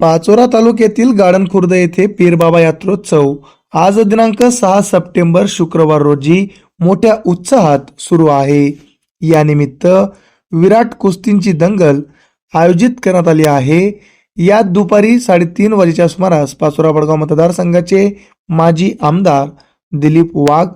पाचोरा तालुक्यातील गार्डन खुर्द येथे पीरबाबा यात्रोत्सव आज दिनांक सहा सप्टेंबर शुक्रवार रोजी मोठ्या उत्साहात सुरू आहे. यानिमित्त विराट कुस्तींची दंगल आयोजित करण्यात आली आहे. यात दुपारी साडेतीन वाजेच्या सुमारास पाचोरा बडगाव मतदारसंघाचे माजी आमदार दिलीप वाघ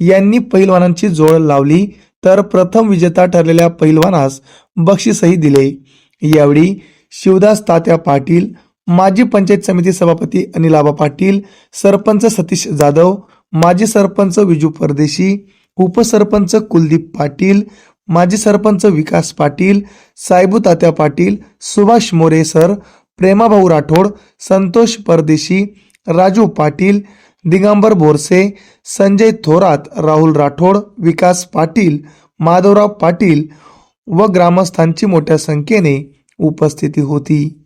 यांनी पैलवानांची जोड लावली तर प्रथम विजेता ठरलेल्या पैलवानास बक्षीसही दिले. यावेळी शिवदास तात्या पाटील माजी पंचायत समिती सभापती अनिलाबा पाटील सरपंच सतीश जाधव माजी सरपंच विजू परदेशी उपसरपंच कुलदीप पाटील माजी सरपंच विकास पाटील सायबू तात्या पाटील सुभाष मोरे सर प्रेमाभाऊ राठोड संतोष परदेशी राजू पाटील दिगंबर बोरसे संजय थोरात राहुल राठोड विकास पाटील माधवराव पाटील व ग्रामस्थांची मोठ्या संख्येने उपस्थिती होती.